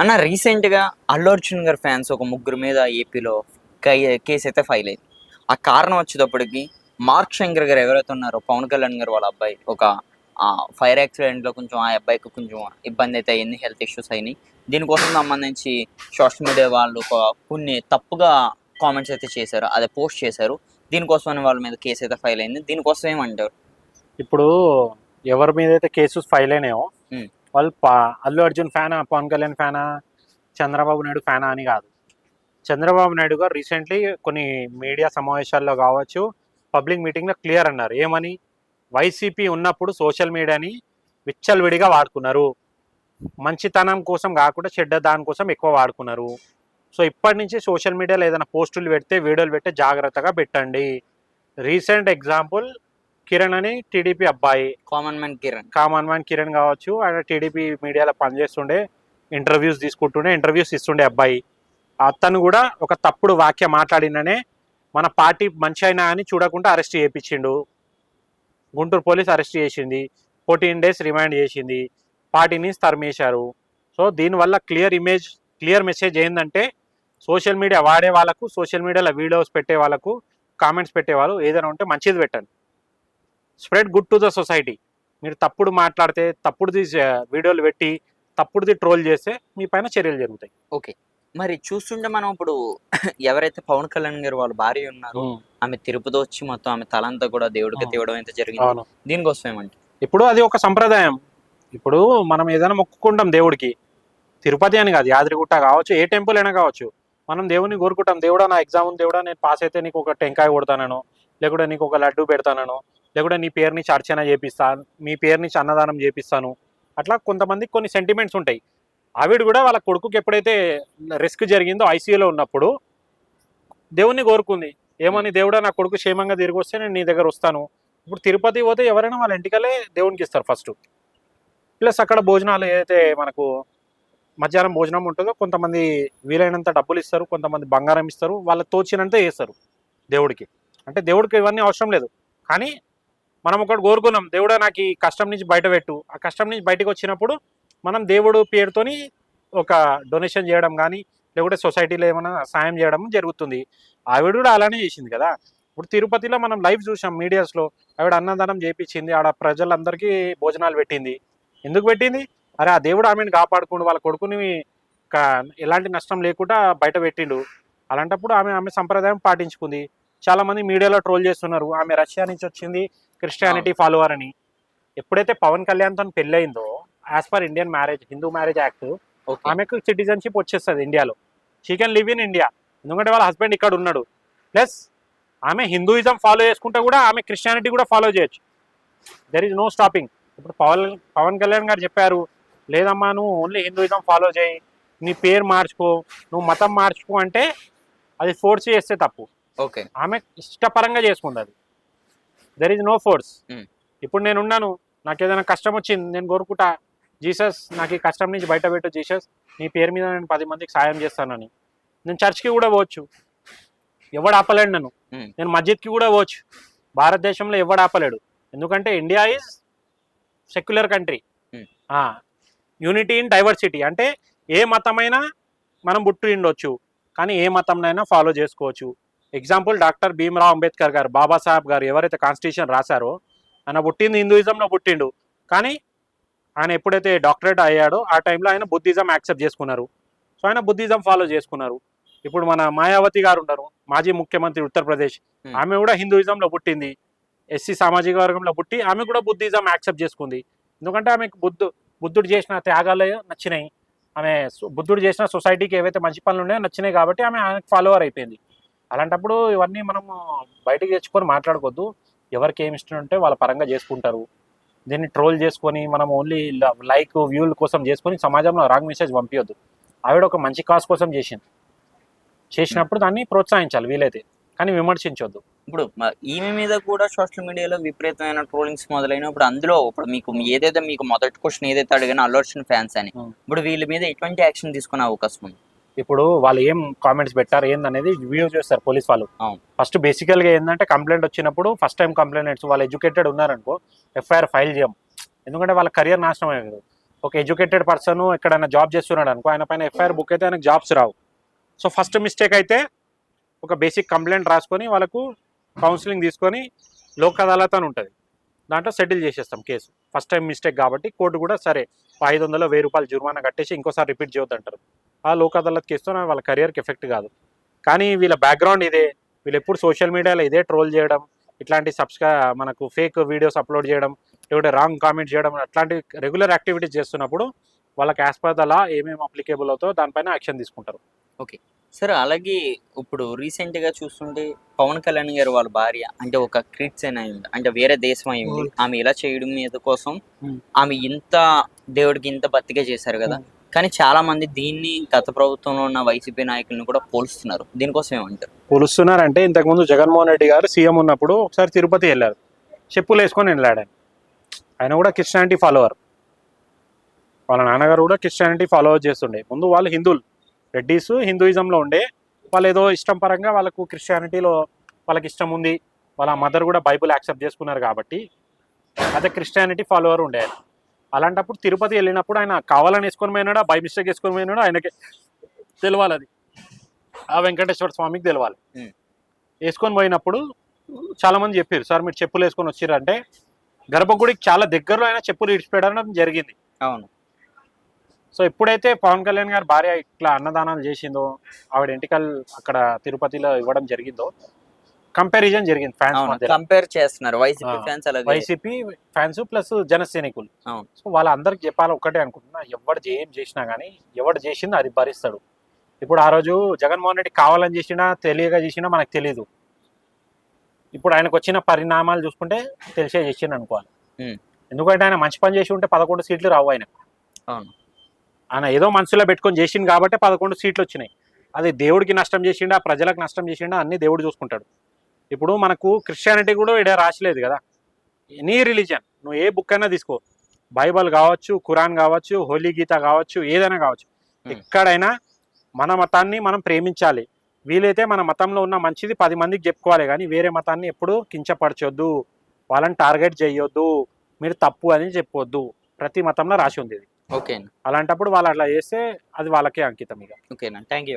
అన్న రీసెంట్గా అల్లు అర్జున్ గారి ఫ్యాన్స్ ఒక ముగ్గురు మీద ఏపీలో కేసు అయితే ఫైల్ అయింది. ఆ కారణం వచ్చేటప్పటికి మార్క్ శంకర్ గారు ఎవరైతే ఉన్నారో పవన్ కళ్యాణ్ గారు వాళ్ళ అబ్బాయి ఒక ఫైర్ యాక్సిడెంట్లో కొంచెం ఆ అబ్బాయికి కొంచెం ఇబ్బంది అయితే అయింది హెల్త్ ఇష్యూస్ అయినాయి. దీనికోసం సంబంధించి సోషల్ మీడియా వాళ్ళు ఒక కొన్ని తప్పుగా కామెంట్స్ అయితే చేశారు అదే పోస్ట్ చేశారు. దీనికోసం వాళ్ళ మీద కేసు అయితే ఫైల్ అయింది. దీనికోసం ఏమంటారు? ఇప్పుడు ఎవరి మీద అయితే కేసెస్ ఫైల్ అయినాయో. వాళ్ళు పా- అల్లు అర్జున్ ఫ్యానా పవన్ కళ్యాణ్ ఫ్యానా చంద్రబాబు నాయుడు ఫ్యానా అని కాదు. చంద్రబాబు నాయుడు గారు రీసెంట్లీ కొన్ని మీడియా సమావేశాల్లో కావచ్చు పబ్లిక్ మీటింగ్లో క్లియర్ అన్నారు. ఏమని? వైసీపీ ఉన్నప్పుడు సోషల్ మీడియాని విచ్చలవిడిగా వాడుకున్నారు. మంచితనం కోసం కాకుండా చెడ్డ దానికోసం ఎక్కువ వాడుకున్నారు. సో ఇప్పటి నుంచి సోషల్ మీడియాలో ఏదైనా పోస్టులు పెడితే వీడియోలు పెడితే జాగ్రత్తగా పెట్టండి. రీసెంట్ ఎగ్జాంపుల్ కిరణ్ అని టీడీపీ అబ్బాయి. Common man Kiran. Common man Kiran కావచ్చు. ఆయన టీడీపీ మీడియాలో పనిచేస్తుండే ఇంటర్వ్యూస్ తీసుకుంటుండే ఇంటర్వ్యూస్ ఇస్తుండే అబ్బాయి. అతను కూడా ఒక తప్పుడు వాక్యం మాట్లాడిననే మన పార్టీ మంచి అయినా అని చూడకుండా అరెస్ట్ చేయించిండు. గుంటూరు పోలీస్ అరెస్ట్ చేసింది. ఫోర్టీన్ డేస్ రిమాండ్ చేసింది. పార్టీని తరిమేశారు. సో దీనివల్ల క్లియర్ ఇమేజ్ క్లియర్ మెసేజ్ ఏంటంటే సోషల్ మీడియా వాడే వాళ్ళకు సోషల్ మీడియాలో వీడియోస్ పెట్టే వాళ్ళకు కామెంట్స్ పెట్టే వాళ్ళు ఏదైనా ఉంటే మంచిది పెట్టండి. Spread good to the society. మీరు తప్పుడు మాట్లాడితే తప్పుడుది వీడియోలు పెట్టి తప్పుడుది ట్రోల్ చేస్తే మీ పైన చర్యలు జరుగుతాయి. ఓకే. మరి చూస్తుంటే మనం ఇప్పుడు ఎవరైతే పవన్ కళ్యాణ్ గారు వాళ్ళ భార్య ఉన్నారో ఆమె తిరుపతి వచ్చి మొత్తం ఆమె తలంతా కూడా దేవుడికి. తేవడం అయితే జరిగింది. దీనికోసం ఏమంటే ఇప్పుడు అది ఒక సంప్రదాయం. ఇప్పుడు మనం ఏదైనా మొక్కుకుంటాం దేవుడికి. తిరుపతి అని కాదు యాదగిరిగుట్ట కావచ్చు ఏ టెంపుల్ అయినా కావచ్చు. మనం దేవుని కోరుకుంటాం దేవుడా నా ఎగ్జామ్ దేవుడా నేను పాస్ అయితే నీకు ఒక టెంకాయ కొడతానను లేకుంటే నీకు ఒక లడ్డు పెడతానను లేకుంటే నీ పేరుని నుంచి అర్చన చేపిస్తాను మీ పేరు నుంచి అన్నదానం చేపిస్తాను. అట్లా కొంతమందికి కొన్ని సెంటిమెంట్స్ ఉంటాయి. ఆవిడ కూడా వాళ్ళ కొడుకుకి ఎప్పుడైతే రిస్క్ జరిగిందో ఐసీయూలో ఉన్నప్పుడు దేవుణ్ణి కోరుకుంది. ఏమని దేవుడా నా కొడుకు క్షేమంగా తిరిగి వస్తే నేను నీ దగ్గర వస్తాను. ఇప్పుడు తిరుపతి పోతే ఎవరైనా వాళ్ళ ఇంటికలే దేవునికి ఇస్తారు ఫస్ట్ ప్లస్ అక్కడ భోజనాలు ఏదైతే మనకు మధ్యాహ్నం భోజనం ఉంటుందో కొంతమంది వీలైనంత డబ్బులు ఇస్తారు కొంతమంది బంగారం ఇస్తారు వాళ్ళ తోచినంత చేస్తారు దేవుడికి. అంటే దేవుడికి ఇవన్నీ అవసరం లేదు. కానీ మనం ఒకటి కోరుకున్నాం దేవుడా నాకు ఈ కష్టం నుంచి బయట పెట్టు. ఆ కష్టం నుంచి బయటకు వచ్చినప్పుడు మనం దేవుడు పేరుతోని ఒక డొనేషన్ చేయడం కానీ లేకుంటే సొసైటీలో ఏమైనా సాయం చేయడం జరుగుతుంది. ఆవిడ కూడా అలానే చేసింది కదా. ఇప్పుడు తిరుపతిలో మనం లైవ్ చూసాం మీడియాస్లో ఆవిడ అన్నదానం చేపించింది. ఆడ ప్రజలందరికీ భోజనాలు పెట్టింది. ఎందుకు పెట్టింది? అరే ఆ దేవుడు ఆమెను కాపాడుకుండు వాళ్ళ కొడుకుని ఎలాంటి నష్టం లేకుండా బయట పెట్టిండు. అలాంటప్పుడు ఆమె ఆమె సంప్రదాయం పాటించుకుంది. చాలా మంది మీడియాలో ట్రోల్ చేస్తున్నారు. ఆమె రష్యా నుంచి వచ్చింది క్రిస్టియానిటీ ఫాలోవర్ అని. ఎప్పుడైతే పవన్ కళ్యాణ్తో పెళ్ళయిందో as per Indian marriage Hindu marriage act ఆమెకు సిటిజన్షిప్ వచ్చేస్తుంది ఇండియాలో she can live in India ఎందుకంటే వాళ్ళ హస్బెండ్ ఇక్కడ ఉన్నాడు. ప్లస్ ఆమె హిందూయిజం ఫాలో చేసుకుంటే కూడా ఆమె క్రిస్టియానిటీ కూడా ఫాలో చేయొచ్చు. దెర్ ఇస్ నో స్టాపింగ్ ఇప్పుడు పవన్ పవన్ కళ్యాణ్ గారు చెప్పారు లేదమ్మా నువ్వు ఓన్లీ హిందూయిజం ఫాలో చేయి. నీ పేరు మార్చుకో. నువ్వు మతం మార్చుకో అంటే అది ఫోర్స్ చేస్తే తప్పు. ఓకే. ఆమె ఇష్టపరంగా చేసుకుంది అది దెర్ ఇస్ నో ఫోర్స్. ఇప్పుడు నేను ఉన్నాను నాకు ఏదైనా కష్టం వచ్చింది నేను కోరుకుంటా జీసస్ నాకు ఈ కష్టం నుంచి బయట పెట్టు జీసస్ నీ పేరు మీద నేను పది మందికి సాయం చేస్తానని. నేను చర్చ్కి కూడా పోవచ్చు. ఎవడు ఆపలేడు నన్ను. Hmm. నేను మస్జిద్కి కూడా పోవచ్చు. భారతదేశంలో ఎవడు ఆపలేడు. ఎందుకంటే India is secular country. Hmm. Unity in diversity. అంటే ఏ మతమైనా మనం పుట్టి ఉండొచ్చు. కానీ ఏ మతంనైనా ఫాలో చేసుకోవచ్చు. ఎగ్జాంపుల్ డాక్టర్ భీమరావ్ అంబేద్కర్ గారు బాబాసాహెబ్ గారు ఎవరైతే కాన్స్టిట్యూషన్ రాశారో ఆయన పుట్టింది హిందూయిజంలో పుట్టిండు. కానీ ఆయన ఎప్పుడైతే డాక్టరేట్ అయ్యాడో ఆ టైంలో ఆయన బుద్ధిజం యాక్సెప్ట్ చేసుకున్నారు. సో ఆయన బుద్ధిజం ఫాలో చేసుకున్నారు. ఇప్పుడు మన మాయావతి గారు ఉన్నారు మాజీ ముఖ్యమంత్రి ఉత్తరప్రదేశ్ Hmm. ఆమె కూడా హిందూయిజంలో పుట్టింది. ఎస్సీ సామాజిక వర్గంలో పుట్టి ఆమె కూడా బుద్ధిజం యాక్సెప్ట్ చేసుకుంది. ఎందుకంటే ఆమెకు బుద్ధు బుద్ధుడు చేసిన త్యాగాలు నచ్చినాయి. ఆమె బుద్ధుడు చేసిన సొసైటీకి ఏవైతే మంచి పనులు ఉన్నాయో నచ్చినాయి కాబట్టి ఆమె ఆయనకు ఫాలోవర్ అయిపోయింది. అలాంటప్పుడు ఇవన్నీ మనం బయటికి తెచ్చుకొని మాట్లాడుకోవద్దు. ఎవరికి ఏమి ఇష్టం ఉంటే వాళ్ళ పరంగా చేసుకుంటారు. దీన్ని ట్రోల్ చేసుకొని మనం ఓన్లీ లైక్ వ్యూల కోసం చేసుకొని సమాజంలో రాంగ్ మెసేజ్ పంపించొద్దు ఆవిడ ఒక మంచి కాజ్ కోసం చేసింది. చేసినప్పుడు దాన్ని ప్రోత్సహించాలి వీలైతే. కానీ విమర్శించొద్దు. ఇప్పుడు ఈమె మీద కూడా సోషల్ మీడియాలో విపరీతమైన ట్రోలింగ్స్ మొదలైనప్పుడు అందులో ఇప్పుడు మీకు ఏదైతే మీకు మొదటి క్వశ్చన్ ఏదైతే అడిగినా అల్లు అర్జున్ ఫ్యాన్స్ అని. ఇప్పుడు వీళ్ళ మీద ఎటువంటి యాక్షన్ తీసుకునే అవకాశం ఉంది? ఇప్పుడు వాళ్ళు ఏం కామెంట్స్ పెట్టారు ఏందనేది వ్యూ చేస్తారు పోలీస్ వాళ్ళు. ఫస్ట్ బేసికల్గా ఏంటంటే కంప్లైంట్ వచ్చినప్పుడు ఫస్ట్ టైం కంప్లైంట్స్ వాళ్ళు ఎడ్యుకేటెడ్ ఉన్నారనుకో ఎఫ్ఐఆర్ ఫైల్ చేయం. ఎందుకంటే వాళ్ళ కెరియర్ నాశనం అయ్యేది ఒక ఎడ్యుకేటెడ్ పర్సన్ ఎక్కడైనా జాబ్ చేస్తున్నాడు అనుకో ఆయన పైన ఎఫ్ఐఆర్ బుక్ అయితే ఆయనకు జాబ్స్ రావు. సో ఫస్ట్ మిస్టేక్ అయితే ఒక బేసిక్ కంప్లైంట్ రాసుకొని వాళ్ళకు కౌన్సిలింగ్ తీసుకొని లోక్ అదాలత్ అని ఉంటుంది. దాంట్లో సెటిల్ చేసేస్తాం కేసు. ఫస్ట్ టైం మిస్టేక్ కాబట్టి కోర్టు కూడా సరే ఐదు వందలు వెయ్యి రూపాయలు జుర్మానా కట్టేసి ఇంకోసారి రిపీట్ చేయొద్దు అంటారు ఆ లోక్ అదాలత్ కేసుతో వాళ్ళ కెరియర్కి ఎఫెక్ట్ కాదు. కానీ వీళ్ళ బ్యాక్గ్రౌండ్ ఇదే. వీళ్ళు ఎప్పుడు సోషల్ మీడియాలో ఇదే ట్రోల్ చేయడం ఇట్లాంటి సబ్స్క్రై మనకు ఫేక్ వీడియోస్ అప్లోడ్ చేయడం లేకుంటే రాంగ్ కామెంట్ చేయడం అట్లాంటి రెగ్యులర్ యాక్టివిటీస్ చేస్తున్నప్పుడు వాళ్ళకి యాజ్ పర్ ద లా ఏమేమి అప్లికేబుల్ అవుతో దానిపైన యాక్షన్ తీసుకుంటారు. సరే అలాగే ఇప్పుడు రీసెంట్గా చూస్తుంటే పవన్ కళ్యాణ్ గారు వాళ్ళ భార్య అంటే ఒక క్రిస్టియన్ అయింది అంటే వేరే దేశం అయింది ఆమె ఇలా చేయడం మీద కోసం. ఆమె ఇంత దేవుడికి ఇంత బతికే చేశారు కదా. కానీ చాలా మంది దీన్ని గత ప్రభుత్వంలో ఉన్న వైసీపీ నాయకులను కూడా పోలుస్తున్నారు. దీనికోసం ఏమంటారు? పోలుస్తున్నారంటే ఇంతకుముందు జగన్మోహన్ రెడ్డి గారు సీఎం ఉన్నప్పుడు ఒకసారి తిరుపతి వెళ్ళారు. చెప్పులు వేసుకొని వెళ్ళాడు ఆయన ఆయన కూడా క్రిస్టియానిటీ ఫాలోవర్. వాళ్ళ నాన్నగారు కూడా క్రిస్టియానిటీ ఫాలోవర్ చేస్తుండే. ముందు వాళ్ళు హిందువులు. రెడ్డీస్ హిందూయిజంలో ఉండే. వాళ్ళు ఏదో ఇష్టం పరంగా వాళ్ళకు క్రిస్టియానిటీలో వాళ్ళకి ఇష్టం ఉంది. వాళ్ళ మదర్ కూడా బైబిల్ యాక్సెప్ట్ చేసుకున్నారు కాబట్టి. అదే క్రిస్టియానిటీ ఫాలోవర్ ఉండే అలాంటప్పుడు తిరుపతి వెళ్ళినప్పుడు ఆయన కావాలని వేసుకొని పోయినాడా? బై మిస్టేక్ వేసుకొని పోయినాడా? ఆయనకి తెలవాలి అది. ఆ వెంకటేశ్వర స్వామికి తెలవాలి. వేసుకొని పోయినప్పుడు చాలా మంది చెప్పారు సార్ మీరు చెప్పులు వేసుకొని వచ్చిర్రంటే గర్భగుడికి చాలా దగ్గరలో అయినా చెప్పులు ఇడిచిపెట్టడం జరిగింది. అవును. సో ఎప్పుడైతే పవన్ కళ్యాణ్ గారి భార్య ఇట్లా అన్నదానాలు చేసిందో ఆవిడ ఎంటికల్ అక్కడ తిరుపతిలో ఇవ్వడం జరిగిందో కంపారిజన్ జరిగింది ఫ్యాన్స్ కంపేర్ చేస్తున్నారు. వైసీపీ ఫ్యాన్స్ అలాగే. వైసీపీ ఫ్యాన్స్ ప్లస్ జన సైనికులు. సో వాళ్ళందరికి చెప్పాలి ఒకటే అనుకుంటున్నా ఎవడు ఏం చేసినా కానీ ఎవడు చేసిందో అది భరిస్తాడు. ఇప్పుడు ఆ రోజు జగన్మోహన్ రెడ్డి కావాలని చేసినా తెలియక చేసినా మనకు తెలియదు ఇప్పుడు ఆయనకు వచ్చిన పరిణామాలు చూసుకుంటే తెలిసే చేసిండు అనుకోవాలి. ఎందుకంటే ఆయన మంచి పని చేసి ఉంటే పదకొండు సీట్లు రావు ఆయన ఆయన ఏదో మనసులో పెట్టుకొని చేసిండు కాబట్టి పదకొండు సీట్లు వచ్చినాయి. అది దేవుడికి నష్టం చేసిండా ప్రజలకు నష్టం చేసిండా అన్ని దేవుడు చూసుకుంటాడు. ఇప్పుడు మనకు క్రిస్టియానిటీ కూడా ఇక్కడ రాసలేదు కదా. ఎనీ రిలీజన్ నువ్వు ఏ బుక్ అయినా తీసుకో. బైబల్ కావచ్చు ఖురాన్ కావచ్చు హోలీ గీత కావచ్చు ఏదైనా కావచ్చు. Hmm. ఎక్కడైనా మన మతాన్ని మనం ప్రేమించాలి. వీలైతే మన మతంలో ఉన్న మంచిది పది మందికి చెప్పుకోవాలి కానీ వేరే మతాన్ని ఎప్పుడు కించపరచొద్దు. వాళ్ళని టార్గెట్ చేయొద్దు. మీరు తప్పు అని చెప్పొద్దు. ప్రతి మతంలో రాసి ఉంది ఇది. ఓకే అలాంటప్పుడు వాళ్ళు అట్లా చేస్తే అది వాళ్ళకే అంకితం ఇక. ఓకేనా థ్యాంక్ యూ